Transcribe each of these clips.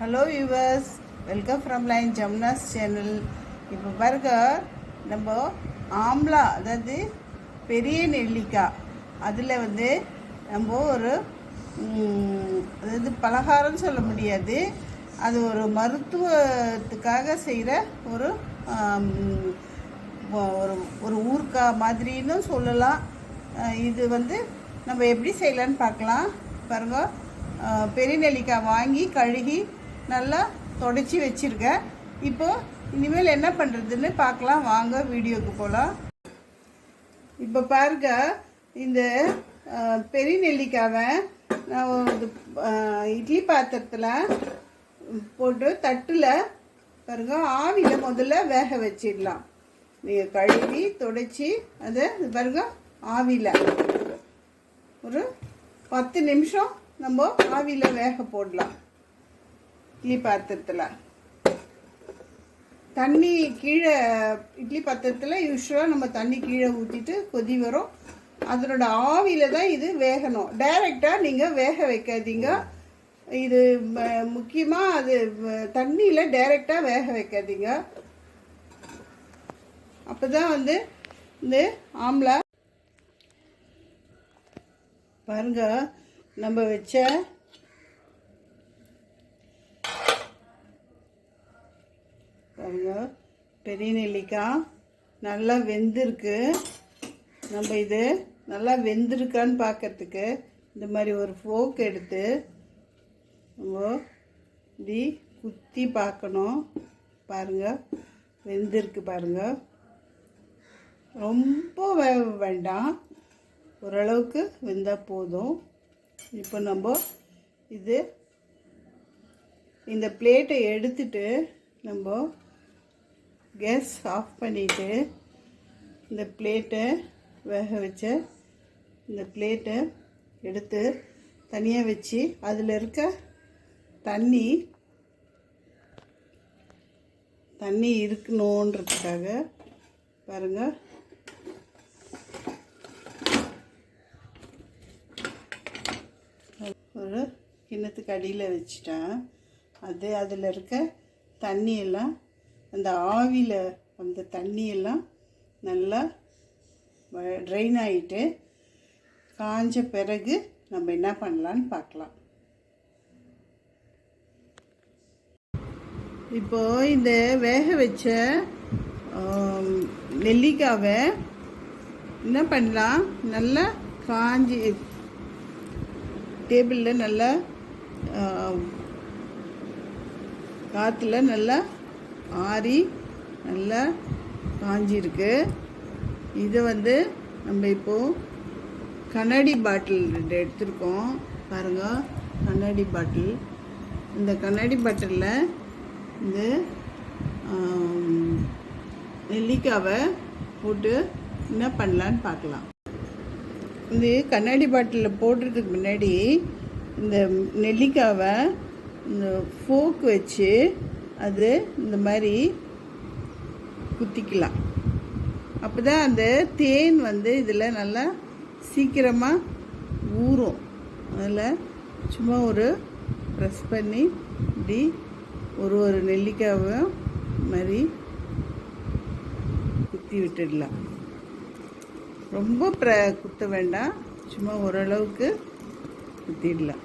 Hello viewers welcome from line Jamna's channel இப்போ பாருங்க நம்ம ஆம்லா அதாவது பெரிய நெல்லிக்காய் அதில் வந்து நம்ம ஒரு அதாவது பலகாரம்னு சொல்ல முடியாது. அது ஒரு மருத்துவத்துக்காக செய்கிற ஒரு ஒரு ஒரு ஊர்க்கா மாதிரின்னு சொல்லலாம். இது வந்து நம்ம எப்படி செய்யலான்னு பார்க்கலாம். பாருங்க பெரிய நெல்லிக்காய் வாங்கி கழுகி நல்லா தொடச்சி வச்சுருக்கேன். இப்போது இனிமேல் என்ன பண்ணுறதுன்னு பார்க்கலாம். வாங்க வீடியோக்கு போகலாம் இப்போ பாருங்க இந்த பெரிய நெல்லிக்காவை நான் ஒரு இட்லி பாத்திரத்தில் போட்டு தட்டில் பாருங்க ஆவியில் முதல்ல வேக வச்சிடலாம். நீங்கள் கழுவி தொடச்சி அதை பாருங்க ஆவியில் ஒரு பத்து நிமிஷம் நம்ம ஆவியில் வேக போடலாம். இட்லி பாத்திரத்தில். தண்ணி கீழே இட்லி பாத்திரத்தில் யூஸ்வலாக நம்ம தண்ணி கீழே ஊற்றிட்டு கொதி வரும். அதனோட ஆவியில் தான் இது வேகணும். டைரெக்டாக நீங்கள் வேக வைக்காதீங்க. இது முக்கியமாக அது தண்ணியில் டைரெக்டாக வேக வைக்காதீங்க. அப்போ தான் வந்து இந்த ஆம்லா பாருங்க நம்ம வச்ச பாருங்க. பெரிய நெல்லிக்காய் நல்லா வெந்திருக்கு. நம்ம இது நல்லா வெந்திருக்கான்னு பார்க்கறதுக்கு இந்த மாதிரி ஒரு ஃபோக் எடுத்து நம்ம இப்படி குத்தி பார்க்கணும். பாருங்க வெந்திருக்கு பாருங்க. ரொம்ப வேக வேண்டாம். ஓரளவுக்கு வெந்தால் போதும். இப்போ நம்ம இது இந்த பிளேட்டை எடுத்துட்டு நம்ம கேஸ் ஆஃப் பண்ணிவிட்டு இந்த பிளேட்டை வேக வச்ச இந்த பிளேட்டை எடுத்து தனியாக வச்சு அதில் இருக்க தண்ணி தண்ணி இருக்கணுன்றதுக்காக பாருங்கள் ஒரு கிண்ணத்துக்கு அடியில் வச்சுட்டேன். அது அதில் இருக்க தண்ணியெல்லாம் அந்த ஆவியில் அந்த தண்ணியெல்லாம் நல்லா ட்ரைன் ஆகிட்டு காஞ்ச பிறகு நம்ம என்ன பண்ணலான்னு பார்க்கலாம். இப்போ இந்த வேக வச்ச நெல்லிக்காவை என்ன பண்ணலாம்? நல்லா காஞ்சி டேபிளில் நல்லா காற்றுல நல்லா ஆறி நல்லா காஞ்சிருக்கு. இது வந்து நம்ம இப்போது கண்ணாடி பாட்டில் ரெண்டு எடுத்திருக்கோம். பாருங்க கண்ணாடி பாட்டில். இந்த கண்ணாடி பாட்டிலில் இந்த நெல்லிக்காவை போட்டு என்ன பண்ணலான்னு பார்க்கலாம். இது கண்ணாடி பாட்டிலில் போடுறதுக்கு முன்னாடி இந்த நெல்லிக்காவை இந்த ஃபோக் வச்சு அது இந்த மாதிரி குத்திக்கலாம். அப்போ தான் அந்த தேன் வந்து இதில் நல்லா சீக்கிரமாக ஊறும். அதில் சும்மா ஒரு ப்ரெஸ் பண்ணி இப்படி ஒரு ஒரு நெல்லிக்காயும் மாதிரி குத்தி விட்டுடலாம். ரொம்ப ப்ர குத்த வேண்டாம். சும்மா ஓரளவுக்கு குத்திடலாம்.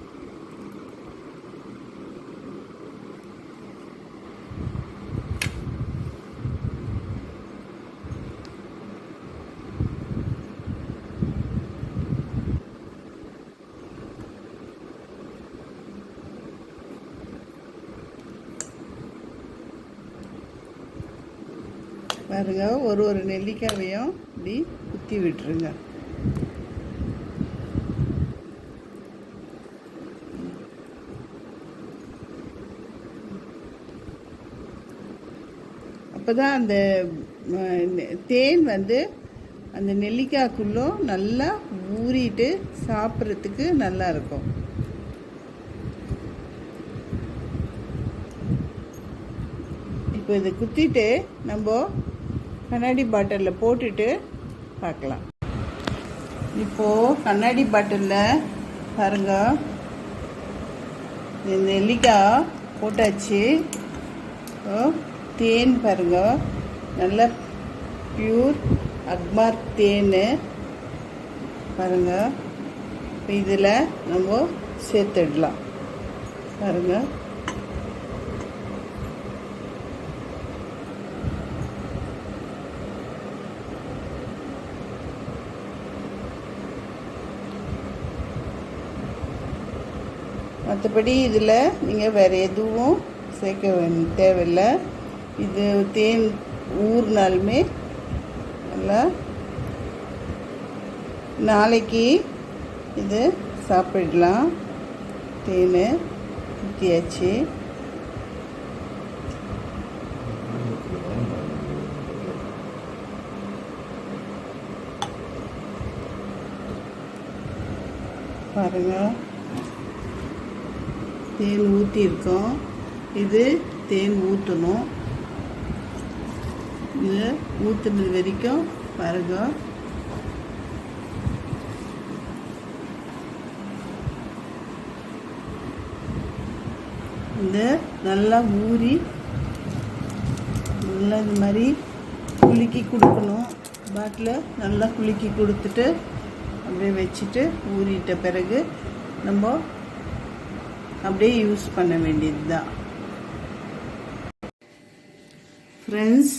பாருங்க ஒரு ஒரு நெல்லிக்காவையும் இப்படி குத்தி விட்டுருங்க. அப்போ தான் அந்த தேன் வந்து அந்த நெல்லிக்காய்க்குள்ளும் நல்லா ஊறிட்டு சாப்பிட்றதுக்கு நல்லா இருக்கும். இப்போ இதை குத்திட்டு நம்ம கண்ணாடி பாட்டிலில் போட்டுட்டு பார்க்கலாம். இப்போது கண்ணாடி பாட்டிலில் பாருங்க. இந்த நெல்லிக்காய் போட்டாச்சு. தேன் பாருங்க. நல்ல பியூர் அக்மார் தேன் பாருங்க. இதில் நம்ம சேர்த்துடலாம். பாருங்கள் மற்றபடி இதில் நீங்கள் வேறு எதுவும் சேர்க்க வே தேவையில்லை. இது தேன் ஊறினாலுமே நல்லா நாளைக்கு இது சாப்பிடலாம். தேன் ஊற்றியாச்சு பாருங்கள் தேன் ஊற்றிருக்கோம் இது தேன் ஊற்றணும் இது ஊற்றுனது வரைக்கும் பாருங்க. இந்த நல்லா ஊறி நல்லா இது மாதிரி குலுக்கி கொடுக்கணும். பாட்டில் நல்லா குலுக்கி கொடுத்துட்டு அப்படியே வச்சுட்டு ஊறிட்ட பிறகு நம்ம அப்படியே யூஸ் பண்ண வேண்டியது தான் ஃப்ரெண்ட்ஸ்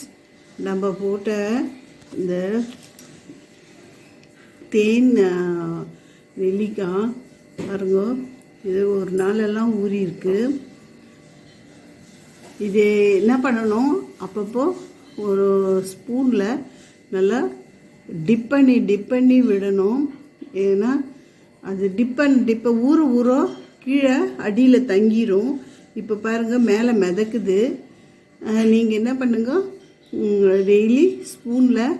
நம்ம போட்ட இந்த தேன் நெல்லிக்காய் பாருங்க இது ஒரு நாளெல்லாம் ஊறி இருக்கு இது என்ன பண்ணணும்? அப்பப்போ ஒரு ஸ்பூனில் நல்லா டிப் பண்ணி டிப் பண்ணி விடணும். ஏன்னா அது டிப் பண்ணி டிப்பை ஊற ஊற கீழே அடியில் தங்கிரும். இப்போ பாருங்கள் மேலே மிதக்குது. நீங்கள் என்ன பண்ணுங்க? டெய்லி ஸ்பூனில்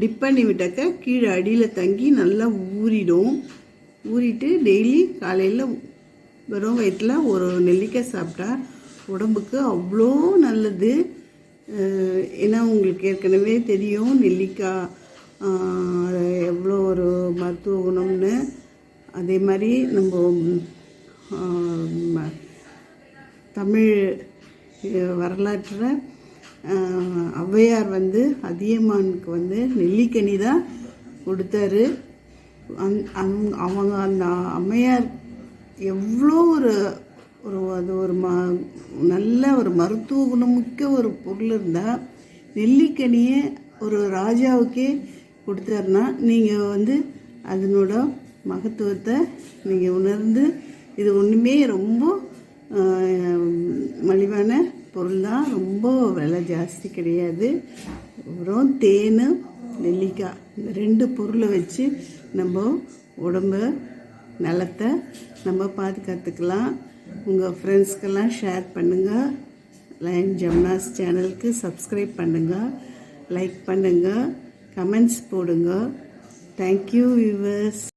டிப் பண்ணி விட்டாக்க கீழே அடியில் தங்கி நல்லா ஊறிடும். ஊறிட்டு டெய்லி காலையில் வெறும் வயிற்றில் ஒரு நெல்லிக்காய் சாப்பிட்டா உடம்புக்கு அவ்வளோ நல்லது. ஏன்னா உங்களுக்கு ஏற்கனவே தெரியும் நெல்லிக்காய் எவ்வளோ ஒரு மருத்துவ குணம்னு. அதே மாதிரி நம்ம தமிழ் வரலாற்றில் ஔவையார் வந்து அதியமானுக்கு வந்து நெல்லிக்கனி தான் கொடுத்தாரு. அந் அந்- அவங்க அந்த அம்மையார் எவ்வளோ ஒரு ஒரு அது ஒரு ம நல்ல ஒரு மருத்துவ குணமிக்க ஒரு பொருள் இருந்தால் நெல்லிக்கனியை ஒரு ராஜாவுக்கே கொடுத்தாருன்னா நீங்கள் வந்து அதனோட மகத்துவத்தை நீங்கள் உணர்ந்து இது ஒன்றுமே ரொம்ப மலிவான பொருள் தான் ரொம்ப விலை ஜாஸ்தி கிடையாது. அப்புறம் தேன் நெல்லிக்காய். இந்த ரெண்டு பொருளை வச்சு நம்ம உடம்ப நலத்தை நம்ம பாதுகாத்துக்கலாம். உங்கள் ஃப்ரெண்ட்ஸ்க்கெல்லாம் ஷேர் பண்ணுங்கள் லயன் ஜம்னாஸ் சேனலுக்கு சப்ஸ்கிரைப் பண்ணுங்கள் லைக் பண்ணுங்கள் கமெண்ட்ஸ் போடுங்க. Thank you viewers